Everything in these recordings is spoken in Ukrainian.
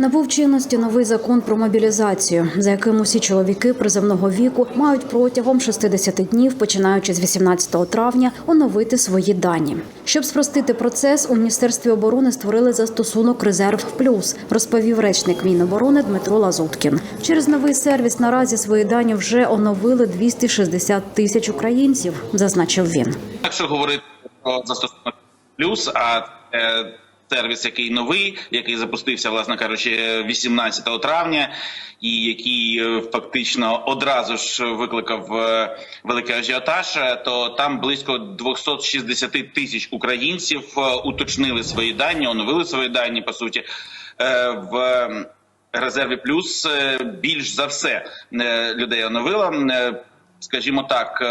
Набув чинності новий закон про мобілізацію, за яким усі чоловіки приземного віку мають протягом 60 днів, починаючи з 18 травня, оновити свої дані. Щоб спростити процес, у міністерстві оборони створили застосунок Резерв Плюс, розповів речник Міноборони Дмитро Лазуткін. Через новий сервіс наразі свої дані вже оновили 260 тисяч українців, зазначив він. Якщо говорити про застосунок плюс, а е, сервіс, який новий, який запустився, власне кажучи, 18 травня, і який е, фактично одразу ж викликав е, великий ажіотаж, е, то там близько 260 тисяч українців уточнили свої дані, оновили свої дані по суті в. Резерві плюс більш за все людей оновила. Скажімо так,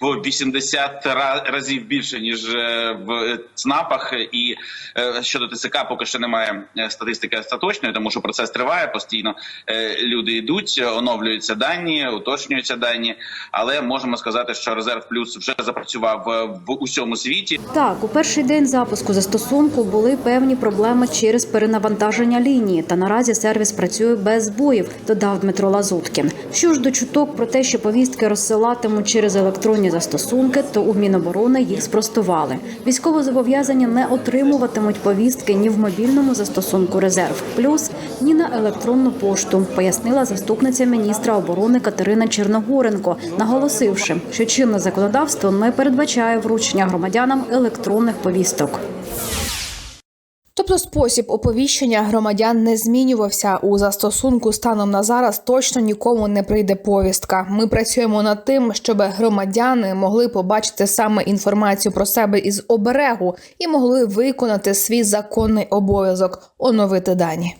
в 80 ра- разів більше ніж е, в ЦНАПах. І е, щодо ТСК поки що немає е, статистики остаточної, тому що процес триває постійно. Е, Люди йдуть, оновлюються дані, уточнюються дані. Але можемо сказати, що резерв плюс вже запрацював е, в усьому світі. Так, у перший день запуску застосунку були певні проблеми через перенавантаження лінії, та наразі сервіс працює без збоїв, додав Дмитро Лазуткін. Що ж до чуток про те, що повістки розсилатимуть через електронні застосунки, то у Міноборони їх спростували. Військовозобов'язані не отримуватимуть повістки ні в мобільному застосунку Резерв Плюс, ні на електронну пошту, пояснила заступниця міністра оборони Катерина Черногоренко, наголосивши, що чинне законодавство не передбачає вручення громадянам електронних повісток. Тобто спосіб оповіщення громадян не змінювався у застосунку станом на зараз. Точно нікому не прийде повістка. Ми працюємо над тим, щоб громадяни могли побачити саме інформацію про себе із оберегу і могли виконати свій законний обов'язок оновити дані.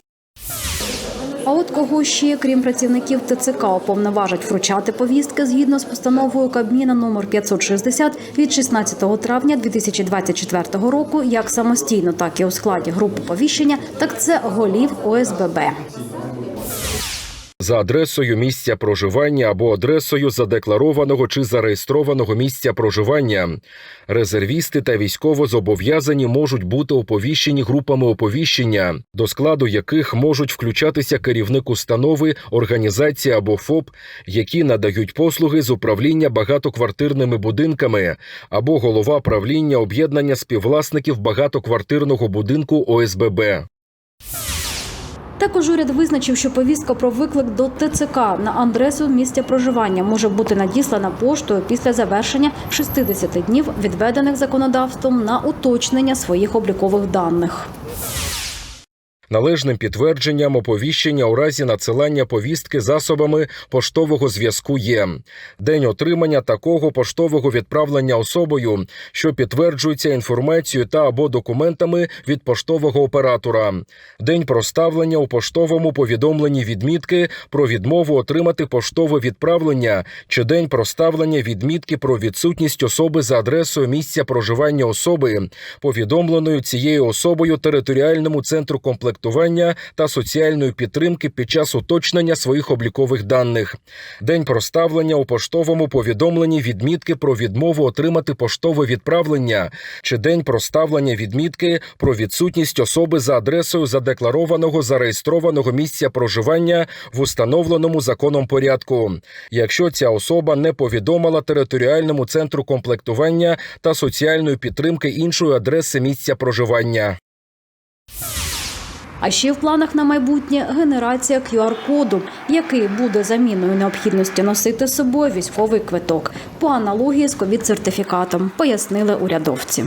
А от кого ще, крім працівників ТЦК, уповноважать вручати повістки згідно з постановою Кабміна номер 560 від 16 травня 2024 року, як самостійно, так і у складі групи повіщення, так це голів ОСББ. За адресою місця проживання або адресою задекларованого чи зареєстрованого місця проживання. Резервісти та військовозобов'язані можуть бути оповіщені групами оповіщення, до складу яких можуть включатися керівник установи, організації або ФОП, які надають послуги з управління багатоквартирними будинками, або голова правління об'єднання співвласників багатоквартирного будинку ОСББ. Також уряд визначив, що повістка про виклик до ТЦК на адресу місця проживання може бути надіслана поштою після завершення 60 днів, відведених законодавством на уточнення своїх облікових даних. Належним підтвердженням оповіщення у разі надсилання повістки засобами поштового зв'язку є день отримання такого поштового відправлення особою, що підтверджується інформацією та або документами від поштового оператора, день проставлення у поштовому повідомленні відмітки про відмову отримати поштове відправлення чи день проставлення відмітки про відсутність особи за адресою місця проживання особи, повідомленою цією особою територіальному центру комплектування та соціальної підтримки під час уточнення своїх облікових даних, день проставлення у поштовому повідомленні відмітки про відмову отримати поштове відправлення чи день проставлення відмітки про відсутність особи за адресою задекларованого зареєстрованого місця проживання в установленому законом порядку, якщо ця особа не повідомила територіальному центру комплектування та соціальної підтримки іншої адреси місця проживання. А ще в планах на майбутнє генерація QR-коду, який буде заміною необхідності носити з собою військовий квиток по аналогії з ковід-сертифікатом, пояснили урядовці.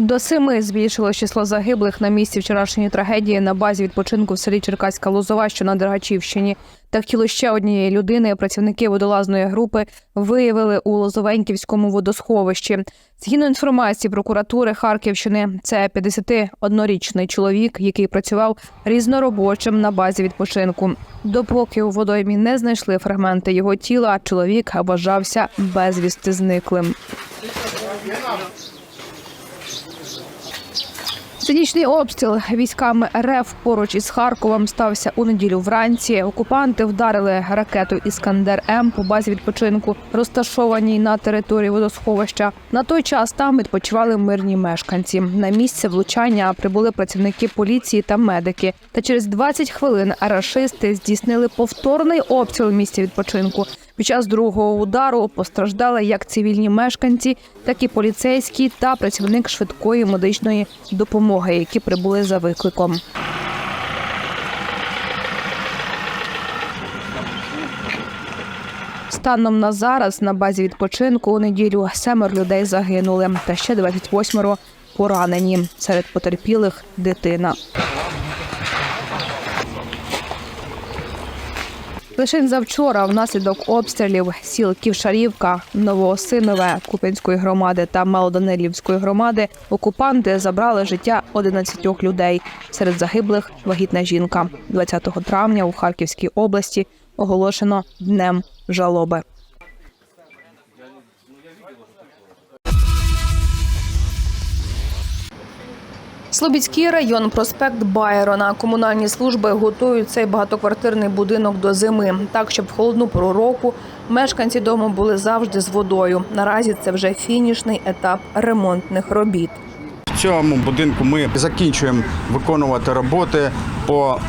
До семи збільшилось число загиблих на місці вчорашньої трагедії на базі відпочинку в селі Черкаська Лозова, що на Дергачівщині. Та тіло ще однієї людини працівники водолазної групи виявили у Лозовеньківському водосховищі. Згідно інформації прокуратури Харківщини, це 51-річний чоловік, який працював різноробочим на базі відпочинку. Допоки у водоймі не знайшли фрагменти його тіла, чоловік вважався безвісти зниклим. Цинічний обстріл військами РФ поруч із Харковом стався у неділю вранці. Окупанти вдарили ракетою Іскандер М по базі відпочинку, розташованій на території водосховища. На той час там відпочивали мирні мешканці. На місце влучання прибули працівники поліції та медики. Та через 20 хвилин рашисти здійснили повторний обстріл місця відпочинку. Під час другого удару постраждали як цивільні мешканці, так і поліцейські та працівник швидкої медичної допомоги, які прибули за викликом. Станом на зараз на базі відпочинку у неділю семеро людей загинули, та ще 28 поранені. Серед потерпілих дитина. Лише завчора, внаслідок обстрілів сіл Ківшарівка, Новоосинове, Куп'янської громади та Малоданилівської громади, окупанти забрали життя 11 людей. Серед загиблих вагітна жінка. 20 травня у Харківській області оголошено днем жалоби. Слобідський район, проспект Байрона. Комунальні служби готують цей багатоквартирний будинок до зими, так щоб в холодну пору року мешканці дому були завжди з водою. Наразі це вже фінішний етап ремонтних робіт. В цьому будинку ми закінчуємо виконувати роботи по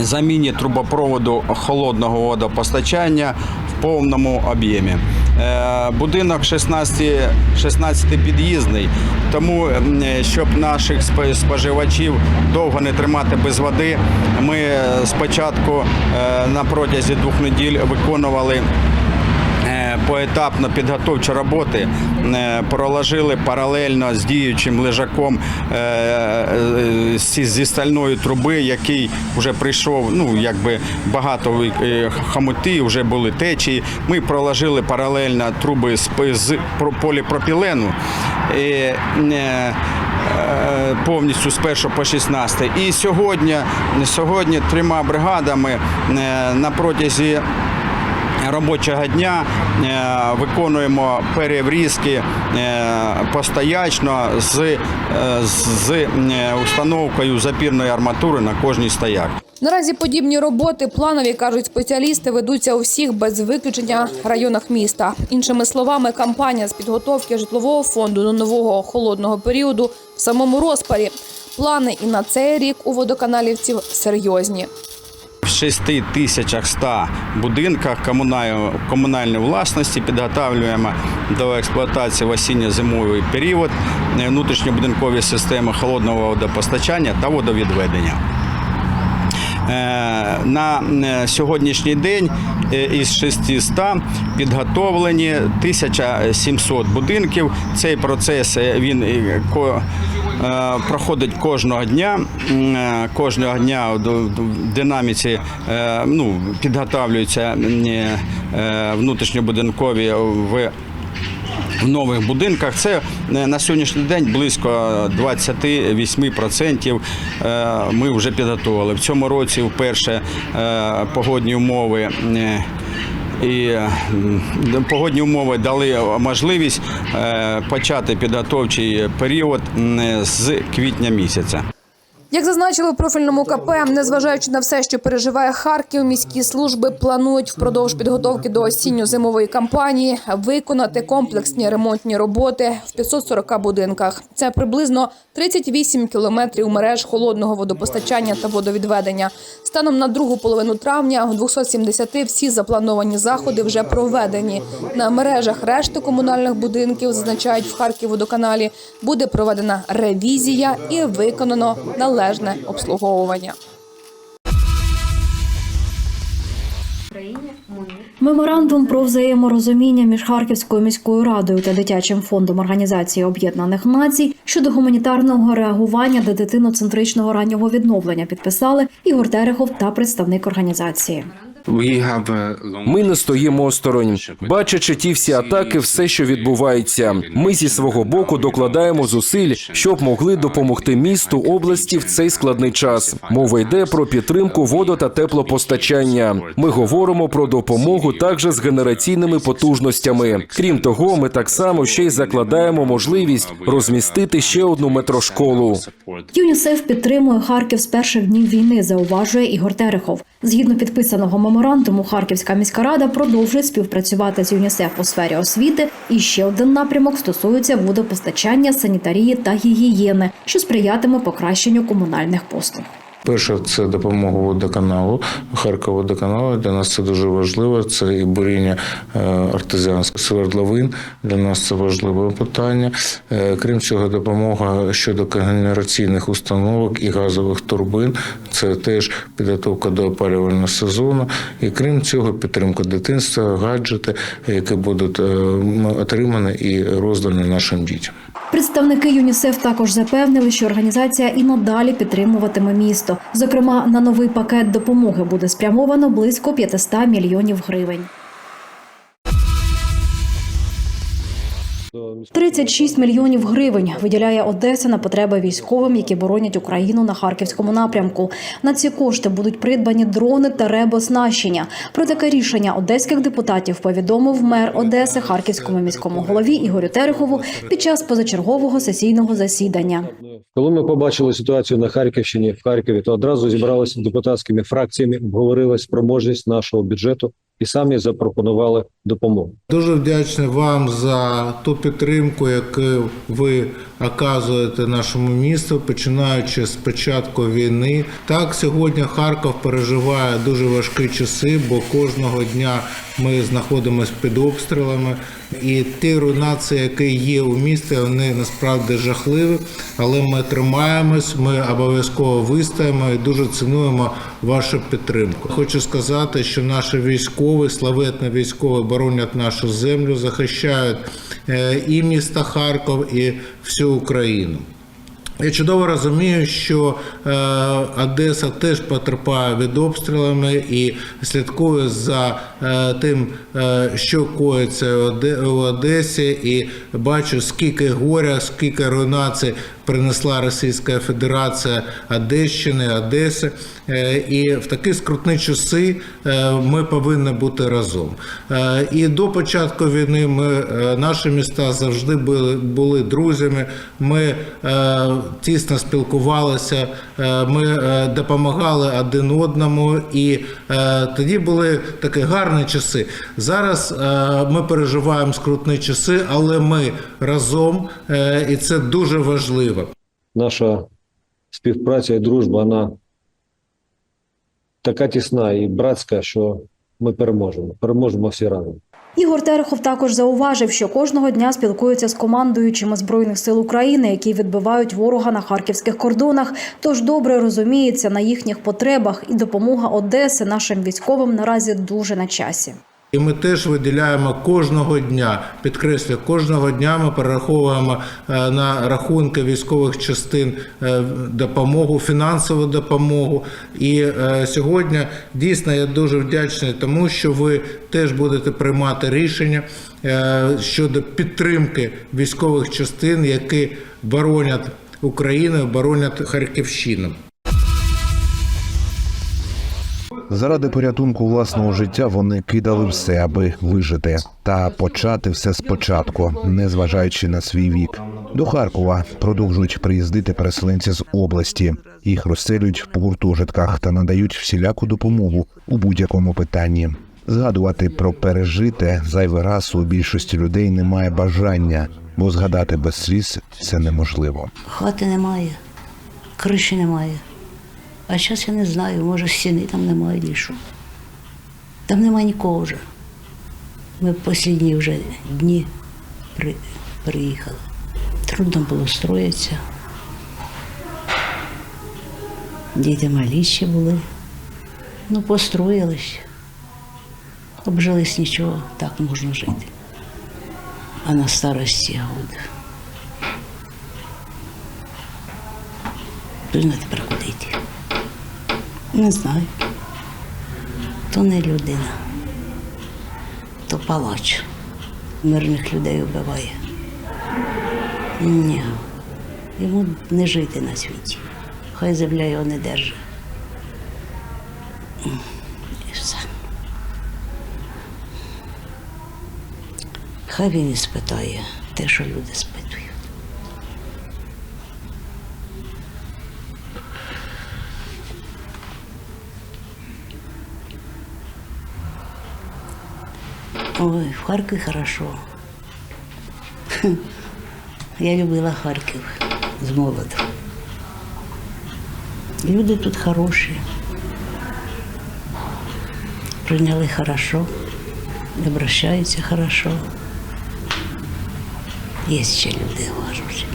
заміні трубопроводу холодного водопостачання в повному об'ємі. Е, Будинок 16, 16 під'їзний, тому щоб наших спо- споживачів довго не тримати без води, ми е, спочатку е, на протязі двох неділь виконували поетапно підготовчі роботи е, проложили паралельно з діючим лежаком е, е, зі стальної труби, який вже прийшов. Ну якби багато е, вже були течії. Ми проложили паралельно труби з, поліпропілену. Повністю з 1 по 16. І сьогодні, сьогодні трьома бригадами на протязі робочого дня е, виконуємо переврізки е, постоячно з, е, з установкою запірної арматури на кожній стояк. Наразі подібні роботи планові кажуть спеціалісти ведуться у всіх без виключення районах міста. Іншими словами, кампанія з підготовки житлового фонду до нового холодного періоду в самому розпарі. Плани і на цей рік у водоканалівців серйозні. В 6100 будинках комунальної, власності підготовлюємо до експлуатації в осінньо-зимовий період е, внутрішньобудинкові системи холодного водопостачання та водовідведення. Е, На е, сьогоднішній день із 600 підготовлені 1700 будинків. Цей процес він проходить кожного дня. Е, Кожного дня в динаміці е, ну, підготовлюються е, внутрішньобудинкові в в нових будинках це е, на сьогоднішній день близько 28% е, ми вже підготували. В цьому році вперше е, погодні умови. Е, І погодні умови дали можливість е, почати підготовчий період з квітня місяця. Як зазначили в профільному КП, незважаючи на все, що переживає Харків, міські служби планують впродовж підготовки до осінньо-зимової кампанії виконати комплексні ремонтні роботи в 540 будинках. Це приблизно 38 кілометрів мереж холодного водопостачання та водовідведення. Станом на другу половину травня у 270 всі заплановані заходи вже проведені. На мережах решти комунальних будинків зазначають в Харківводоканалі, буде проведена ревізія і виконано належне обслуговування. Меморандум про взаєморозуміння між Харківською міською радою та дитячим фондом Організації Об'єднаних Націй щодо гуманітарного реагування до дитиноцентричного раннього відновлення підписали Ігор Терехов та представник організації. Ми не стоїмо осторонь, бачачи ті всі атаки, все, що відбувається. Ми зі свого боку докладаємо зусиль, щоб могли допомогти місту області в цей складний час. Мова йде про підтримку водо та теплопостачання. Ми говоримо про допомогу також з генераційними потужностями. Крім того, ми так само ще й закладаємо можливість розмістити ще одну метрошколу. ЮНІСЕФ підтримує Харків з перших днів війни, зауважує Ігор Терехов. Згідно підписаного меморандуму, Харківська міська рада продовжує співпрацювати з ЮНІСЕФ у сфері освіти. І ще один напрямок стосується водопостачання, санітарії та гігієни, що сприятиме покращенню комунальних послуг. Перше, це допомога водоканалу, Харкова водоканалу. Для нас це дуже важливо. Це і буріння е, артезіанських свердловин. Для нас це важливе питання. Е, Крім цього, допомога щодо генераційних установок і газових турбин. Це теж підготовка до опалювального сезону. І крім цього, підтримка дитинства, гаджети, які будуть е, отримані і роздані нашим дітям. Представники ЮНІСЕФ також запевнили, що організація і надалі підтримуватиме місто. Зокрема, на новий пакет допомоги буде спрямовано близько 500 мільйонів гривень. 36 мільйонів гривень виділяє Одеса на потреби військовим, які боронять Україну на харківському напрямку. На ці кошти будуть придбані дрони та ребоснащення. Про таке рішення одеських депутатів повідомив мер Одеси харківському міському голові Ігорю Терехову під час позачергового сесійного засідання. Коли ми побачили ситуацію на Харківщині в Харкові, то одразу зібралися депутатськими фракціями, обговорили спроможність нашого бюджету і самі запропонували допомогу. Дуже вдячний вам за ту підтримку, яку ви оказуєте нашому місту, починаючи з початку війни. Так, сьогодні Харків переживає дуже важкі часи, бо кожного дня ми знаходимося під обстрілами. І ті руйнації, які є у місті, вони насправді жахливі. Але ми тримаємось, ми обов'язково вистоїмо і дуже цінуємо вашу підтримку. Хочу сказати, що наші військові, славетні військові, боронять нашу землю, захищають е, і місто Харків, і всю Україну. Я чудово розумію, що е, Одеса теж потерпає від обстрілами і слідкує за тим, е, що коїться в Одесі, і бачу, скільки горя, скільки руйнацій принесла Російська Федерація Одещини, Одеси. Е, І в такі скрутні часи е, ми повинні бути разом. Е, І до початку війни ми е, наші міста завжди були, були друзями. Ми е, тісно спілкувалися, е, ми е, допомагали один одному, і е, тоді були такі гарні часи. Зараз е, ми переживаємо скрутні часи, але ми разом, е, і це дуже важливо. Наша співпраця і дружба вона така тісна і братська, що ми переможемо. Переможемо всі разом. Ігор Терехов також зауважив, що кожного дня спілкується з командуючими збройних сил України, які відбивають ворога на харківських кордонах. Тож добре розуміється на їхніх потребах, і допомога Одеси нашим військовим наразі дуже на часі. І ми теж виділяємо кожного дня, підкреслю, кожного дня ми перераховуємо е, на рахунки військових частин е, допомогу, фінансову допомогу. І е, сьогодні дійсно я дуже вдячний тому, що ви теж будете приймати рішення щодо підтримки військових частин, які боронять Україну, боронять Харківщину. Заради порятунку власного життя вони кидали все, аби вижити та почати все спочатку, не зважаючи на свій вік. До Харкова продовжують приїздити переселенці з області. Їх розселюють в гуртожитках та надають всіляку допомогу у будь-якому питанні. Згадувати про пережите зайвий раз у більшості людей немає бажання, бо згадати без сліз це неможливо. Хати немає, криші немає. А зараз я не знаю, може стіни там немає ні що. Там немає нікого вже. Ми останні вже дні при, приїхали. Трудно було строїтися. Діти малі ще були. Ну, построїлись. Обжились нічого, так можна жити. А на старості год. Трудно тепер куди йти. Не знаю. То не людина, то палач. Мирних людей вбиває. Ні. Йому не жити на світі. Хай земля його не держить. І все. Хай він і спитає те, що люди спитують. Ой, в Харкові хорошо. Я любила Харків з молоду. Люди тут хороші. Прийняли хорошо, обращаються хорошо. Є ще люди хороші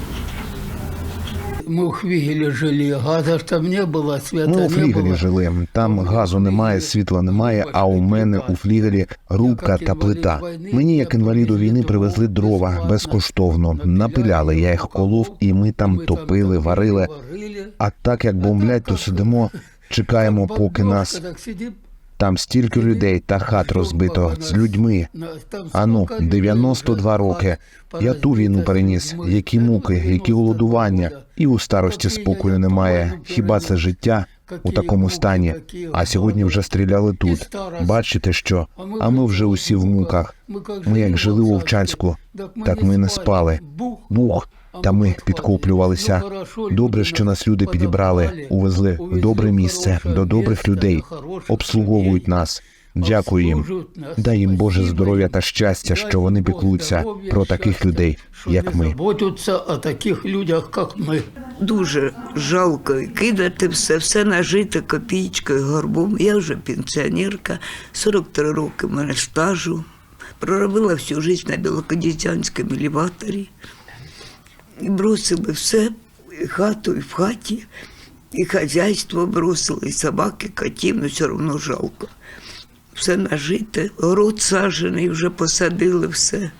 Мы в Хвигеле жили, газа ж там не было, света Ми у не флігелі было. жили. Там газу немає, світла немає. А у мене у флігелі рубка та плита. Мені, як інваліду війни, привезли дрова безкоштовно. Напиляли, я їх колов, і ми там топили, варили. А так як бомблять, то сидимо, чекаємо, поки нас там стільки людей та хат розбито з людьми. Ану, 92 роки. Я ту війну переніс. Які муки, які голодування, і у старості спокою немає. Хіба це життя у такому стані? А сьогодні вже стріляли тут. Бачите, що? А ми вже усі в муках. Ми як жили у Вовчанську, так ми не спали. Бух, та ми підкоплювалися. Добре, що нас люди підібрали, увезли в добре місце до добрих людей, обслуговують нас. Дякую їм. Дай їм Боже здоров'я та щастя, що вони піклуються про таких людей, як ми. Заботятся о таких людях, как мы. Дуже жалко кидати все, все нажите копійкою, горбом. Я вже пенсіонерка, 43 роки мене стажу. Проробила всю життя на білокодітянському елеваторі. Бросили все, і хату, і в хаті, і хазяйство бросили, і собаки, котів, ну все одно жалко. Все нажите, город сажений, вже посадили все.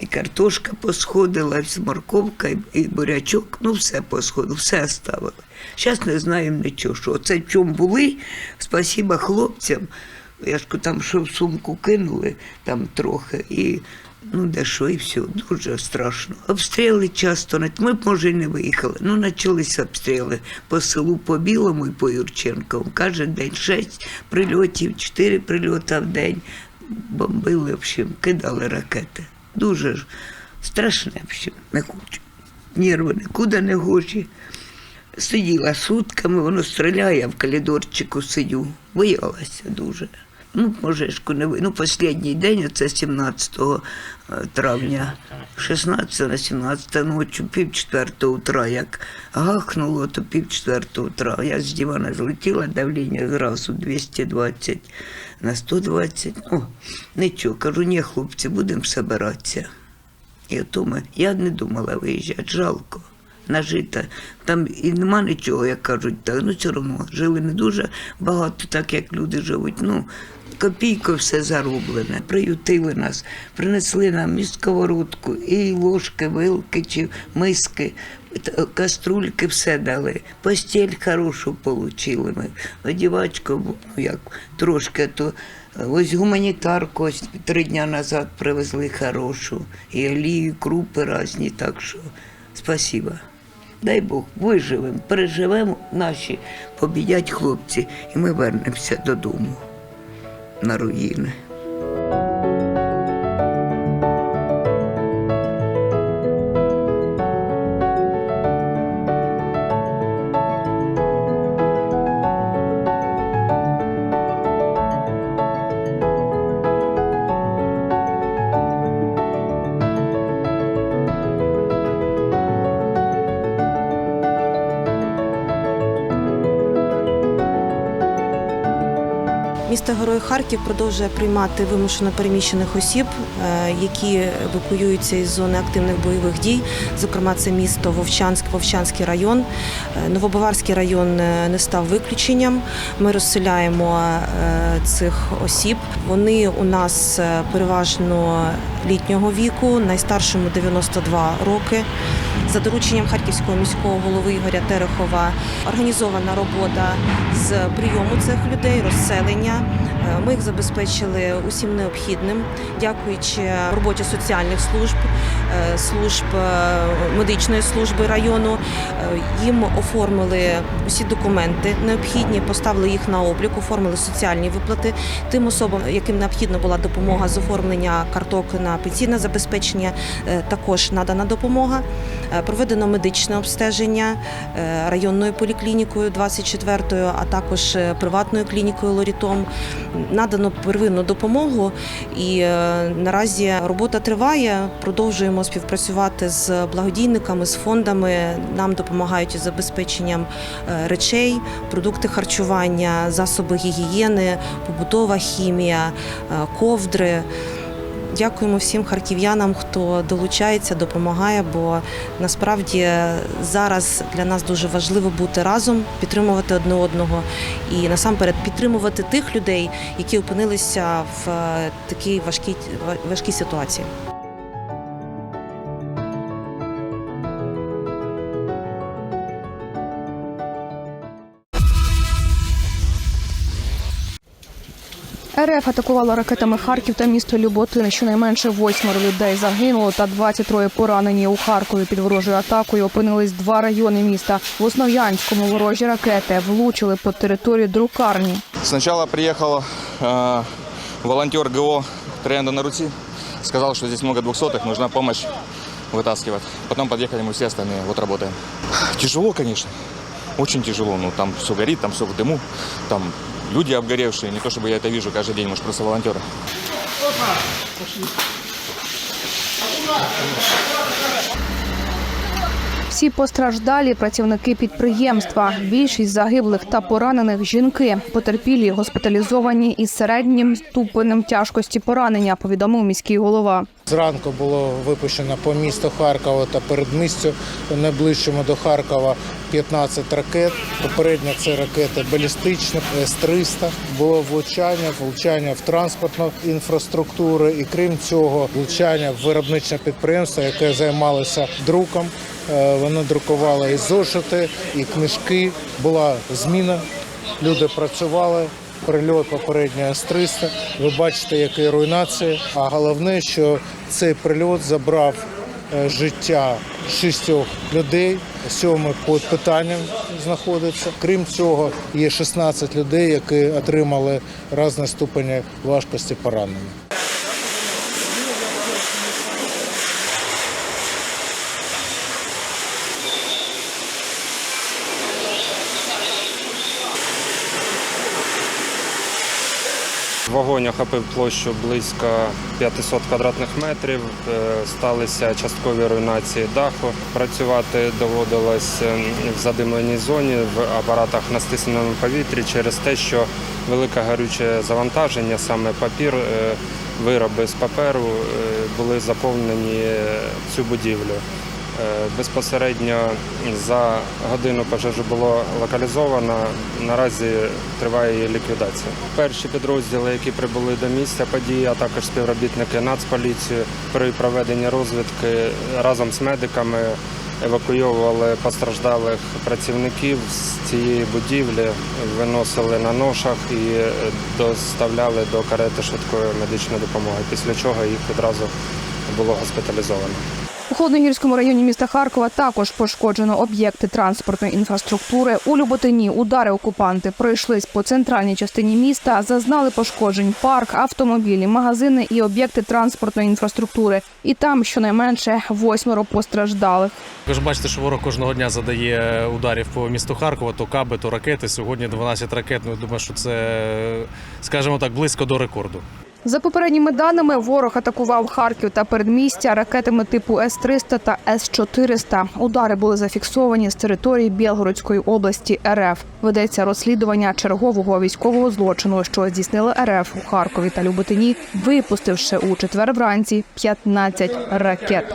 І картошка посходила, і морковка, і, бурячок, ну все посходило, все оставили. Зараз не знаємо нічого, що оце в чому були, спасіба хлопцям. Я ж там що в сумку кинули, там трохи, і ну де що, і все, дуже страшно. Обстріли часто, ми б, може, і не виїхали. Ну, почалися обстріли по селу, по Білому і по Юрченкову. Кожен день шість прильотів, чотири прильоти в день. Бомбили, в общем, кидали ракети. Дуже ж страшне, общем, не хочу. Нерви нікуди не гожі. Сиділа сутками, воно стріляє, я в коридорчику сидю. Боялася дуже. Ну, можешку не ви. Ну, останній день, це 17 травня, 16 на 17 ночі, пів четвертого утра, як гахнуло, то пів четвертого утра. Я з дивана злетіла, давлення зразу 220 на 120. Ну, нічого, кажу, ні, хлопці, будемо збиратися. І ото я не думала виїжджати, жалко. Нажита. Там і нема нічого, як кажуть, так, ну все одно жили не дуже багато, так як люди живуть. Ну, копійкою все зароблене. Приютили нас, принесли нам і сковородку, і ложки, вилки чи миски, каструльки, все дали. Постіль хорошу отримали ми. Одівачку, ну як трошки, то ось гуманітарку ось три дні назад привезли хорошу. І олію, і крупи різні, так що спасибо. Дай Бог, виживемо, переживемо наші, побідять хлопці, і ми вернемося додому на руїни. Місто Герой Харків продовжує приймати вимушено переміщених осіб, е, які евакуюються із зони активних бойових дій. Зокрема, це місто Вовчанськ, Вовчанський район. Е, Новобаварський район е, не став виключенням. Ми розселяємо цих осіб. Вони у нас переважно літнього віку, найстаршому 92 роки. За дорученням харківського міського голови Ігоря Терехова організована робота з прийому цих людей, розселення. Е, Ми їх забезпечили усім необхідним, дякуючи роботі соціальних служб, е, служб е, медичної служби району. Їм оформили усі документи необхідні, поставили їх на облік, оформили соціальні виплати тим особам, яким необхідна була допомога з оформлення карток на пенсійне забезпечення. Також надана допомога. Проведено медичне обстеження районною поліклінікою 24-ю, а також приватною клінікою Лорітом. Надано первинну допомогу, і е, наразі робота триває. Продовжуємо співпрацювати з благодійниками, з фондами. Нам допомагають із забезпеченням е, речей, продукти харчування, засоби гігієни, побутова хімія, е, ковдри. Дякуємо всім харків'янам, хто долучається, допомагає, бо насправді зараз для нас дуже важливо бути разом, підтримувати одне одного і насамперед підтримувати тих людей, які опинилися в е, такій важкій, важкій ситуації. РФ атакувала ракетами Харків та місто Люботин. Щонайменше восьмеро людей загинуло та 23 поранені у Харкові. Під ворожою атакою опинились два райони міста. В Основ'янському ворожі ракети влучили по території друкарні. Сначала приехал э, волонтер ГО «Троянда на Руси». Сказал, что здесь много двухсотых, нужна помощь вытаскивать. Потом подъехали мы все остальные, вот работаем. Тяжело, конечно, очень тяжело. Ну, там все горит, там все в дыму, там люди обгоревшие. Не то, чтобы я это вижу каждый день, может, просто волонтеры. Всі постраждалі працівники підприємства. Більшість загиблих та поранених жінки. Потерпілі госпіталізовані із середнім ступенем тяжкості поранення. Повідомив міський голова. Зранку було випущено по місту Харкова та передмістю найближчому до Харкова 15 ракет. Попередньо це ракети балістичні, С-300. Було влучання, влучання в транспортну інфраструктуру і крім цього, влучання в виробничне підприємство, яке займалося друком. Е, Воно друкувало і зошити, і книжки. Була зміна. Люди працювали. Прильот попередньо С-300. Ви бачите, які руйнації. А головне, що цей прильот забрав е, життя шістьох людей. Сьомий під питанням знаходиться. Крім цього, є 16 людей, які отримали різні ступені важкості поранення. Вогонь охопив площу близько 500 квадратних метрів. Е, Сталися часткові руйнації даху. Працювати доводилось е, в задимленій зоні в апаратах на стисненому повітрі через те, що велике гарюче завантаження, саме папір, е, вироби з паперу були заповнені цю будівлю. Е, Безпосередньо за годину пожежу було локалізовано. Наразі триває її ліквідація. Перші підрозділи, які прибули до місця події, а також співробітники Нацполіції при проведенні розвідки разом з медиками евакуйовували постраждалих працівників з цієї будівлі, виносили на ношах і доставляли до карети швидкої медичної допомоги. Після чого їх відразу було госпіталізовано. Холодногірському районі міста Харкова також пошкоджено об'єкти транспортної інфраструктури. У Люботині удари окупанти пройшлись по центральній частині міста, зазнали пошкоджень парк, автомобілі, магазини і об'єкти транспортної інфраструктури. І там щонайменше восьмеро постраждалих. Ви ж бачите, що ворог кожного дня задає ударів по місту Харкова, то каби, то ракети. Сьогодні 12 ракет. Ну, думаю, що це, скажімо так, близько до рекорду. За попередніми даними, ворог атакував Харків та передмістя ракетами типу С-300 та С-400. Удари були зафіксовані з території Білгородської області РФ. Ведеться розслідування чергового військового злочину, що здійснили РФ у Харкові та Люботині, випустивши у четвер вранці 15 ракет.